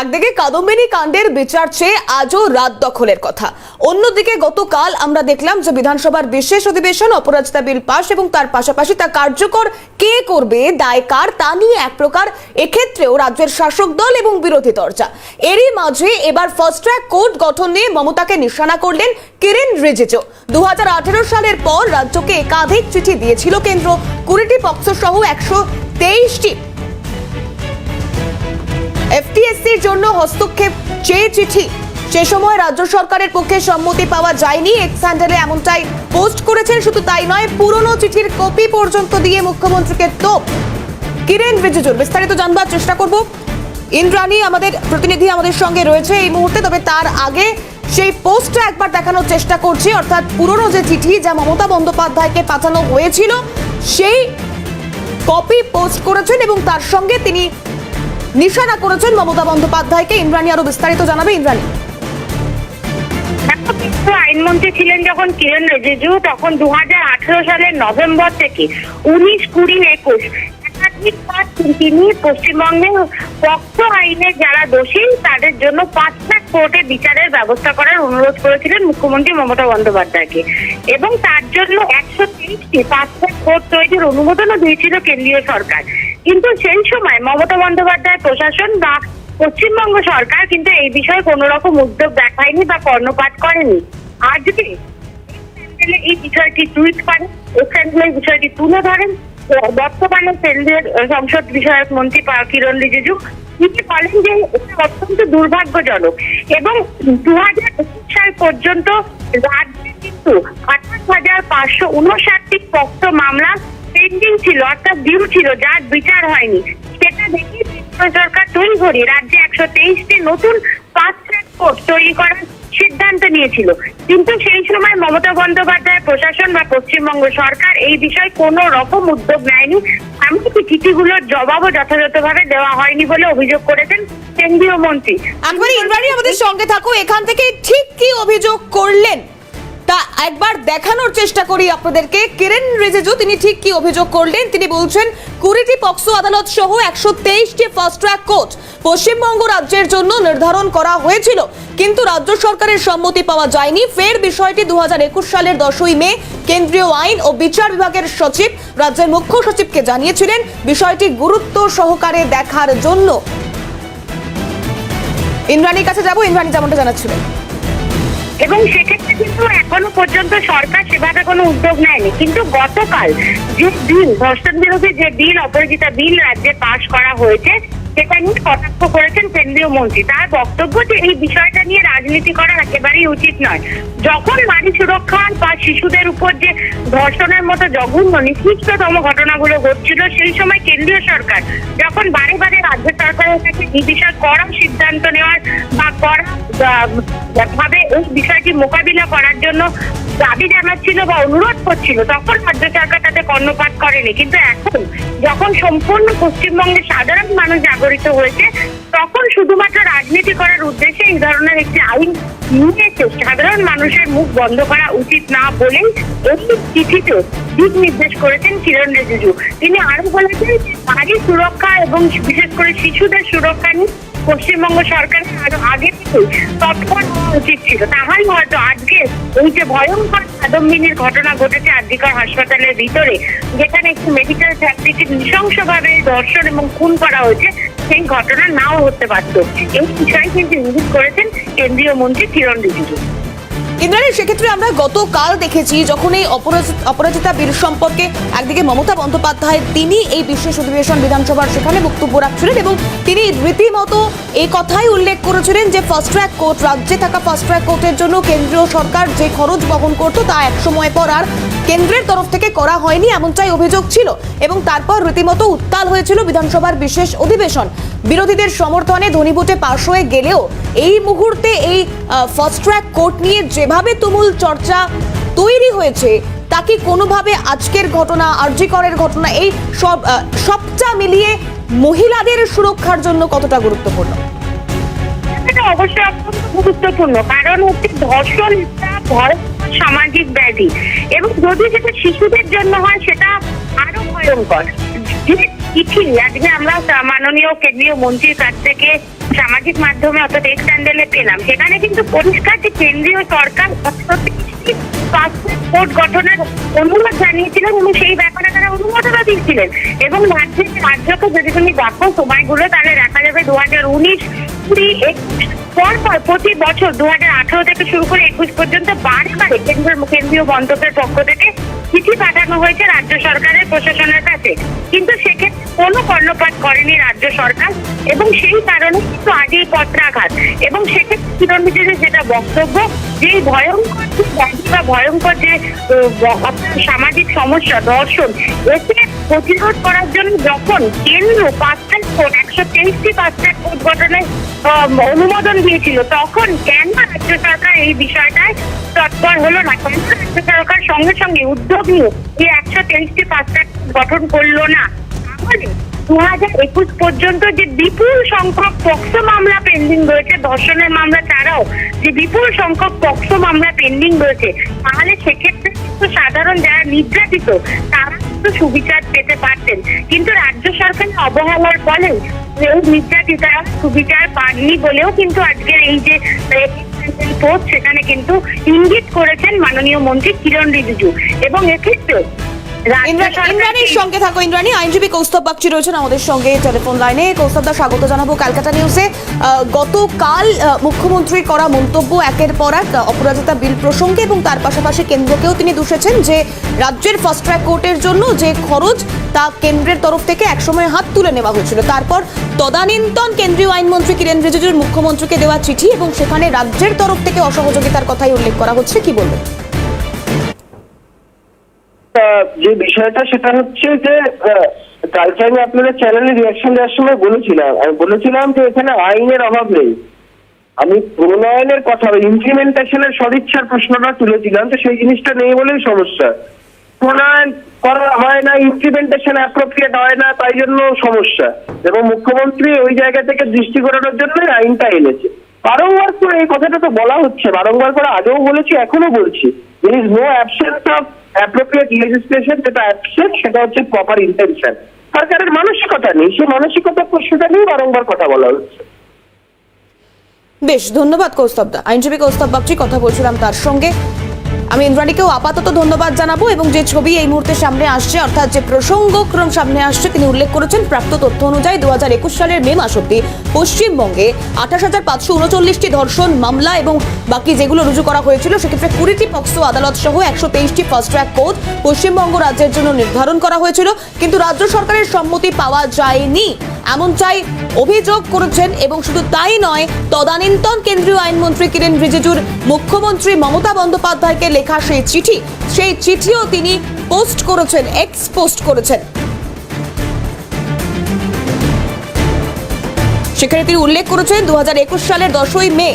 একদিকে কাদম্বিনী কাণ্ডের বিচার চেয়ে আজও রাত দখলের কথা। অন্যদিকে গতকাল আমরা দেখলাম যে বিধানসভার বিশেষ অধিবেশন অপরাজিতা বিল পাশ এবং তার পাশাপাশি তা কার্যকর কে করবে, দায় কার, তা নিয়ে এক প্রকার এক্ষেত্রেও রাজ্যের শাসক দল এবং বিরোধী দরজা। এরই মাঝে এবার ফার্স্ট ট্র্যাক কোর্ট গঠন নিয়ে মমতাকে নিশানা করলেন কিরেন রিজিজু। দু হাজার আঠারো সালের পর রাজ্যকে একাধিক চিঠি দিয়েছিল কেন্দ্র। কুড়িটি পক্ষ সহ একশো তেইশটি এফটিএসসির জন্য হস্তক্ষেপ চেয়ে চিঠি। সে সময় রাজ্য সরকারের পক্ষে সম্মতি পাওয়া যায়নি। এক্স এমনটাই পোস্ট করেছেন, শুধু তাই নয়, পুরনো চিঠির কপি পর্যন্ত দিয়ে মুখ্যমন্ত্রীকে তোপ। কিরেন রিজিজুর, বিস্তারিত জানবার চেষ্টা করব। ইন্দ্রাণী, আমাদের প্রতিনিধি আমাদের সঙ্গে রয়েছে এই মুহূর্তে, তবে তার আগে সেই পোস্টটা একবার দেখানোর চেষ্টা করছি। অর্থাৎ পুরনো যে চিঠি যা মমতা বন্দ্যোপাধ্যায়কে পাঠানো হয়েছিল, সেই কপি পোস্ট করেছেন এবং তার সঙ্গে তিনি নিশানা করেছেন মমতা বন্দ্যোপাধ্যায়কে। ইন্দ্রাণী আরও বিস্তারিত জানাবে। ইন্দ্রাণী। আইনমন্ত্রী ছিলেন যখন কিরণ রিজিজু, তখন দুহাজার আঠারো সালের নভেম্বর থেকে উনিশ, কুড়ি, একুশ একাধিকবার তিনি পশ্চিমবঙ্গে পক্ষ আইনে যারা দোষী, তাদের জন্য পাঁচ লাখ কোর্টে বিচারের ব্যবস্থা করার অনুরোধ করেছিলেন মুখ্যমন্ত্রী মমতা বন্দ্যোপাধ্যায়কে। এবং তার জন্য একশো তেইশটি পাঁচ লাখ কোর্ট তৈরির অনুমোদনও দিয়েছিল কেন্দ্রীয় সরকার। কিন্তু সেই সময় মমতা বন্দ্যোপাধ্যায় প্রশাসন বা পশ্চিমবঙ্গ সরকার কিন্তু এই বিষয়ে কোনো রকম উদ্যোগ দেখায়নি বা কর্ণপাত করেনি। আজকে এই বিষয়টি টুইট করেন এই বিষয়টি তুলে ধরেন বর্তমানে কেন্দ্রের সংসদ বিষয়ক মন্ত্রী কিরণ রিজিজু তিনি বলেন যে অত্যন্ত দুর্ভাগ্যজনক এবং দু হাজার একুশ সাল পর্যন্ত রাজ্যে কিন্তু আঠাশ হাজার পাঁচশো উনষাটটি পক্ষ মামলা পেন্ডিং ছিল, অর্থাৎ ডিউ ছিল, যার বিচার হয়নি। সেটা দেখে সরকার তৈরি রাজ্যে একশো তেইশটি নতুন পাঁচ ট্র্যাক কোর্ট তৈরি করার সিদ্ধান্ত নিয়েছিল। কিন্তু সেই সময় মমতা বন্দ্যোপাধ্যায়, প্রশাসন বা পশ্চিমবঙ্গ সরকার এই বিষয়ে কোনো রকম উদ্যোগ নেয়নি। এমনকি চিঠিগুলোর জবাবও যথাযথভাবে দেওয়া হয়নি বলে অভিযোগ করেছেন কেন্দ্রীয় মন্ত্রী। আমাদের সঙ্গে থাকো, এখান থেকে ঠিক কি অভিযোগ করলেন? একবার দেখানোর চেষ্টা করি আপনাদেরকে। কিরেন রিজিজু, তিনি ঠিক কি অভিযোগ করলেন? তিনি বলছেন, কুড়িটি পক্সো আদালত সহ একশো তেইশটি ফাস্ট ট্র্যাক কোর্ট পশ্চিমবঙ্গ রাজ্যের জন্য নির্ধারণ করা হয়েছিল। কিন্তু রাজ্য সরকারের সম্মতি পাওয়া যায়নি। ফের বিষয়টি দু হাজার একুশ সালের দশই মে কেন্দ্রীয় আইন ও বিচার বিভাগের সচিব, রাজ্যের মুখ্য সচিবকে জানিয়েছিলেন, বিষয়টি গুরুত্ব সহকারে দেখার জন্য। ইন্দ্রাণীর কাছে যাব। ইন্দ্রাণী যেমনটা জানাচ্ছিলেন। এবং সেক্ষেত্রে কিন্তু এখনও পর্যন্ত সরকার সেভাবে কোনো উদ্যোগ নেয়নি। কিন্তু গতকাল যে বিল ধর্ষণ বিরোধী যে বিল অপরাজিতা বিল রাজ্যে পাশ করা হয়েছে সেটা নিয়ে কটাক্ষ করেছেন কেন্দ্রীয় মন্ত্রী। তার বক্তব্য যে এই বিষয়টা নিয়ে রাজনীতি করা একেবারেই উচিত নয়। যখন নারী সুরক্ষা বা শিশুদের উপর যে ধর্ষণের মতো জঘন্য, নিকৃষ্টতম ঘটনাগুলো ঘটছিল, সেই সময় কেন্দ্রীয় সরকার যখন বারে বারে রাজ্য সরকারের কাছে এই বিষয়ে কড়া সিদ্ধান্ত নেওয়ার বা কড়া ভাবে এই বিষয়টি মোকাবিলা করার জন্য দাবি জানাচ্ছিল বা অনুরোধ করছিল, তখন রাজ্য সরকার তাতে কর্ণপাত করেনি। কিন্তু এখন যখন সম্পূর্ণ পশ্চিমবঙ্গের সাধারণ মানুষ জাগরিত হয়েছে। তখন শুধুমাত্র রাজনীতি করার উদ্দেশ্যে এই ধরনের একটি আইন নিয়েছে সাধারণ মানুষের মুখ বন্ধ করা উচিত না বলেই এই চিঠিতে দিক নির্দেশ করেছেন কিরণ রিজিজু তিনি আরও বলেছেন নারী সুরক্ষা এবং বিশেষ করে শিশুদের সুরক্ষা নিয়ে পশ্চিমবঙ্গ সরকারের আরও আগে থেকে তৎপর উচিত ছিল। তাহাই হয়তো আজকে এই যে ভয়ঙ্কর কাদম্বিনীর ঘটনা ঘটেছে আরজিকর হাসপাতালের ভিতরে, যেখানে একটি মেডিকেল ছাত্রীকে নৃশংসভাবে ধর্ষণ এবং খুন করা হয়েছে সেই ঘটনা নাও হতে পারত এই বিষয়ে কিন্তু ইঙ্গিত করেছেন কেন্দ্রীয় মন্ত্রী কিরণ রিজিজু। ইন্দ্রাণী, সেক্ষেত্রে আমরা গতকাল দেখেছি যখন এই অপরাজিতা বিল সম্পর্কে একদিকে মমতা বন্দ্যোপাধ্যায়, তিনি এই বিশেষ অধিবেশন বিধানসভার সেখানে বক্তব্য রাখছিলেন এবং তিনি রীতিমতো এই কথাই উল্লেখ করেছিলেন যে ফাস্ট ট্র্যাক কোর্ট রাজ্যে থাকা ফাস্ট ট্র্যাক কোর্টের জন্য কেন্দ্রীয় সরকার যে খরচ বহন করত তা এক সময় পর আর কেন্দ্রের তরফ থেকে করা হয়নি এমনটাই অভিযোগ ছিল এবং তারপর রীতিমতো উত্তাল হয়েছিল বিধানসভার বিশেষ অধিবেশন। বিরোধীদের সমর্থনে ধনীভোটে পাশ হয়ে গেলেও এই মুহূর্তে এই ফার্স্ট ট্র্যাক কোর্ট নিয়ে যেভাবে তুমুল চর্চা তৈরি হয়েছে, তা কি কোনোভাবে আজকের ঘটনা আরজিকরের ঘটনা, এই সব সবটা মিলিয়ে মহিলাদের সুরক্ষার জন্য কতটা গুরুত্বপূর্ণ? অবশ্যই অত্যন্ত গুরুত্বপূর্ণ। কারণ হচ্ছে ধর্ষণ ভয়ঙ্কর সামাজিক ব্যাধি। এবং যদি সেটা শিশুদের জন্য হয়, সেটা আরও ভয়ঙ্কর। যে চিঠি, আজকে আমরা মাননীয় কেন্দ্রীয় মন্ত্রীর কাছ থেকে সামাজিক মাধ্যমে অর্থাৎ এক্স স্যান্ডেলে পেলাম। সেখানে কিন্তু পরিষ্কার যে কেন্দ্রীয় সরকার পাসপোর্ট গঠনের অনুরোধ জানিয়েছিলেন এবং সেই ব্যাপারে তারা অনুমোদনও দিয়েছিলেন। এবং রাজ্যের রাজ্যকে যদি তুমি দেখো, সময়গুলো তাহলে দেখা যাবে দু হাজার উনিশ কুড়ি একুশ পর পর প্রতি বছর দু হাজার আঠারো থেকে শুরু করে একুশ পর্যন্ত বারে বারে কেন্দ্রীয় মন্ত্রকের পক্ষ থেকে চিঠি পাঠানো হয়েছে রাজ্য সরকারের প্রশাসনের কাছে। কিন্তু সেক্ষেত্রে কোনো কর্ণপাত করেনি রাজ্য সরকার এবং সেই কারণে কিন্তু আজ পত্রাঘাত। এবং সেক্ষেত্রে কিরণ রিজিজুর যেটা বক্তব্য যে ভয়ঙ্কর যে বা ভয়ঙ্কর যে সামাজিক সমস্যা, দর্শন, এতে প্রতিরোধ করার জন্য যখন কেন্দ্র পাঁচটার কোড একশো তেইশটি অনুমোদন দিয়েছিল, তখন কেন রাজ্য সরকার এই বিষয়টায় তৎপর হলো না? রাজ্য সরকার সঙ্গে সঙ্গে উদ্যোগ নিয়ে এই একশো তেইশটি গঠন করল না? তাহলে দু হাজার একুশ পর্যন্ত যে বিপুল সংখ্যক পক্সো মামলা পেন্ডিং রয়েছে, ধর্ষণের মামলা ছাড়াও যে বিপুল সংখ্যক পক্সো মামলা পেন্ডিং রয়েছে, তাহলে সেক্ষেত্রে সাধারণ যারা নির্যাতিত, তারা কিন্তু সুবিচার পেতে পারতেন। কিন্তু রাজ্য সরকারের অবহেলার ফলে এই নির্যাতিতারা সুবিচার পাননি বলেও কিন্তু আজকে এই যে সেখানে কিন্তু ইঙ্গিত করেছেন মাননীয় মন্ত্রী কিরণ রিজিজু। এবং এক্ষেত্রে ইন্দ্রাণীর সঙ্গে থাকো ইন্দ্রাণী। আইনজীবী কৌস্তব বাগচি রয়েছেন আমাদের সঙ্গে টেলিফোন লাইনে। কৌস্তব দা স্বাগত জানাব ক্যালকাটা নিউজে। গতকাল আহ, মুখ্যমন্ত্রীর করা মন্তব্য একের পর এক অপরাজিতা বিল প্রসঙ্গে এবং তার পাশাপাশি কেন্দ্রকেও তিনি দূষেছেন যে রাজ্যের ফাস্ট ট্র্যাক কোর্টের জন্য যে খরচ তা কেন্দ্রের তরফ থেকে একসময় হাত তুলে নেওয়া হয়েছিল। তারপর তদানীন্তন কেন্দ্রীয় আইনমন্ত্রী কিরেন রিজিজুর মুখ্যমন্ত্রীকে দেওয়া চিঠি এবং সেখানে রাজ্যের তরফ থেকে অসহযোগিতার কথাই উল্লেখ করা হচ্ছে। কি বলবেন? যে বিষয়টা, সেটা হচ্ছে যে কালকে আমি আপনাদের চ্যানেলে রিয়াকশন দেওয়ার সময় বলেছিলাম। আমি বলেছিলাম যে এখানে আইনের অভাব নেই। আমি প্রণয়নের কথা ইমপ্লিমেন্টেশনের সদিচ্ছার প্রশ্নটা তুলেছিলাম তো সেই জিনিসটা নেই বলেই সমস্যা। প্রণয়ন করা হয় না ইমপ্লিমেন্টেশন অ্যাপ্রোপ্রিয়েট হয় না, তাই জন্য সমস্যা। এবং মুখ্যমন্ত্রী ওই জায়গা থেকে দৃষ্টি করানোর জন্যই আইনটা এনেছে। বারংবার করে এই কথাটা তো বলা হচ্ছে, বারংবার করে আগেও বলেছি এখনও বলছি। Is no absence of appropriate legislation যেটা অ্যাবসেন্ট সেটা হচ্ছে প্রপার ইন্টেনশন সরকারের মানসিকতা নেই সে মানসিকতা প্রশ্নটা নিয়ে বারংবার কথা বলা হচ্ছে। বেশ, ধন্যবাদ কৌস্তব দা। আইনজীবী কৌস্তব বাগচি, কথা বলছিলাম তার সঙ্গে। আমি ইন্দ্রাণীকেও আপাতত ধন্যবাদ জানাব এবং যে ছবি এই মুহূর্তে সামনে আসছে, অর্থাৎ যে প্রসঙ্গক্রম সামনে আসছে, তিনি উল্লেখ করেছেন প্রাপ্ত তথ্য অনুযায়ী দু হাজার একুশ সালের মে মাস অব্দি পশ্চিমবঙ্গে আঠাশ হাজার পাঁচশো উনচল্লিশটি ধর্ষণ মামলা এবং বাকি যেগুলো রুজু করা হয়েছিল, সেক্ষেত্রে কুড়িটি পক্সো আদালত সহ একশো তেইশটি ফাস্ট ট্র্যাক কোড পশ্চিমবঙ্গ রাজ্যের জন্য নির্ধারণ করা হয়েছিল। কিন্তু রাজ্য সরকারের সম্মতি পাওয়া যায়নি। এমনটাই অভিযোগ করেছেন এবং শুধু তাই নয়, তদানীন্তন কেন্দ্রীয় আইনমন্ত্রী কিরেন রিজিজুর মুখ্যমন্ত্রী মমতা বন্দ্যোপাধ্যায়কে লেখা সেই চিঠি, সেই চিঠিও তিনি পোস্ট করেছেন এক্স পোস্ট করেছেন। সেখানে তিনি উল্লেখ করেছেন দু সালের দশই মে,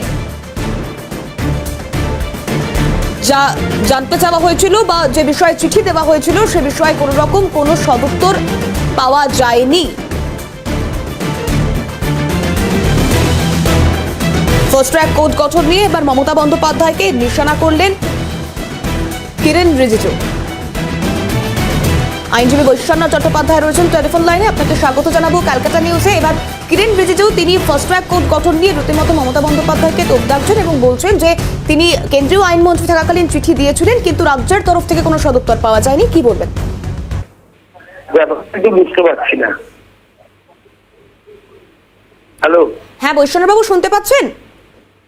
যা জানতে চাওয়া হয়েছিল বা যে বিষয়ে চিঠি দেওয়া হয়েছিল, সে বিষয়ে কোনো রকম কোনো সদুত্তর পাওয়া যায়নি। ফার্স্ট ট্র্যাক কোড গঠন নিয়ে এবার মমতা বন্দ্যোপাধ্যায়কে নিশানা করলেন কিরেন রিজিজু। আইনজীবী বৈশ্বন্য চট্টোপাধ্যায় রয়েছেন টেলিফোন লাইনে। আপনাকে স্বাগত জানাব ক্যালকাটা নিউজে। এবার কিরেন রিজিজু তিনি ফার্স্ট ট্র্যাক কোর্ট গঠন নিয়ে রীতিমতো মমতা বন্দ্যোপাধ্যায়কে তোপ দাগছেন এবং বলছেন যে তিনি কেন্দ্রীয় আইনমন্ত্রী থাকাকালীন চিঠি দিয়েছিলেন কিন্তু রাজ্যের তরফ থেকে কোনো সদুত্তর পাওয়া যায়নি। কি বলবেন? বুঝতে পারছি না। হ্যালো? হ্যাঁ বৈশ্বন্যবাবু শুনতে পাচ্ছেন?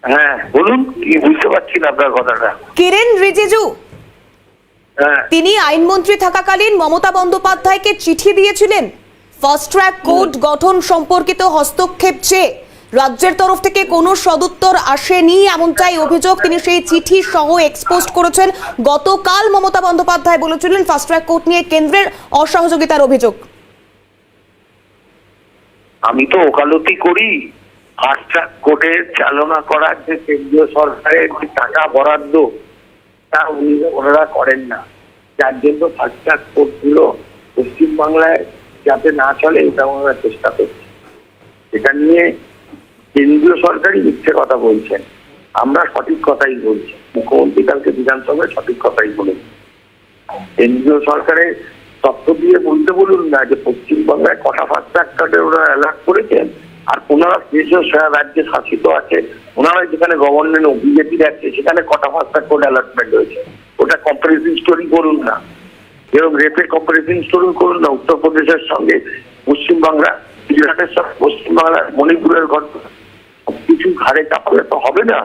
হ্যাঁ বলুন কি বুঝতে পারছি না আপনার কথাটা। কিরেন রিজিজু তিনি আইনমন্ত্রী থাকাকালীন মমতা বন্দ্যোপাধ্যায়কে চিঠি দিয়েছিলেন। ফাস্ট ট্র্যাক কোড গঠন সম্পর্কিত হস্তক্ষেপ চেয়ে। রাজ্যের তরফ থেকে কোনো সদুত্তর আসেনি এমনটাই অভিযোগ। তিনি সেই চিঠি সহ এক্সপোস্ট করেছেন। গতকাল মমতা বন্দ্যোপাধ্যায় বলেছিলেন ফাস্ট ট্র্যাক কোর্ট নিয়ে কেন্দ্রের অসহযোগিতার অভিযোগ। আমি তো ওকালতি করি। ফাস্ট্রাক কোর্টের চালনা করার যে কেন্দ্রীয় সরকারের টাকা বরাদ্দ তা উনি ওনারা করেন না। যার জন্য ফাস্ট্রাক কোর্টগুলো পশ্চিমবাংলায় যাতে না চলে, এটা ওনারা চেষ্টা করছে। এটা নিয়ে কেন্দ্রীয় সরকারই মিথ্যে কথা বলছেন। আমরা সঠিক কথাই বলছি। মুখ্যমন্ত্রী কালকে বিধানসভায় সঠিক কথাই বলেছেন। কেন্দ্রীয় সরকারের তথ্য দিয়ে বলতে বলুন না যে পশ্চিমবঙ্গের কটা ফাস্ট ট্র্যাক্টারে ওরা অ্যালার্ট করেছেন, আর ওনারা যেসব রাজ্যে শাসিত আছে। ওনারা যেখানে গভর্নমেন্ট ও বিজেপি আছে সেখানে কটা ফাস্ট ট্র্যাক করে অ্যালার্টমেন্ট হয়েছে ওটা কম্পারিজন স্টোরি করুন না এরকম রেপের কম্পারিজন স্টোরি করুন না উত্তরপ্রদেশের সঙ্গে পশ্চিমবাংলা গুজরাটের সঙ্গে পশ্চিমবাংলার মণিপুরের ঘটনা কিছু ঘাড়ে চাপালে তো হবে না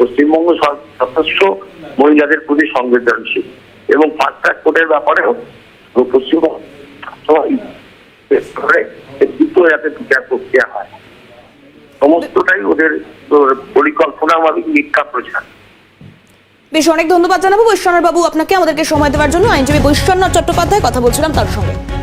পশ্চিমবঙ্গ যথেষ্ট মহিলাদের প্রতি সংবেদনশীল এবং ফাস্ট কোর্টের ব্যাপারেও পশ্চিমবঙ্গ দ্রুত যাতে বিচার প্রক্রিয়া হয় সমস্তটাই ওদের পরিকল্পনা মাফিক মিথ্যা প্রচার। বেশ, অনেক ধন্যবাদ জানাব বৈশ্বনাথ বাবু আপনাকে আমাদেরকে সময় দেওয়ার জন্য। আইনজীবী বৈশ্বনাথ চট্টোপাধ্যায় কথা বলছিলাম তার সঙ্গে।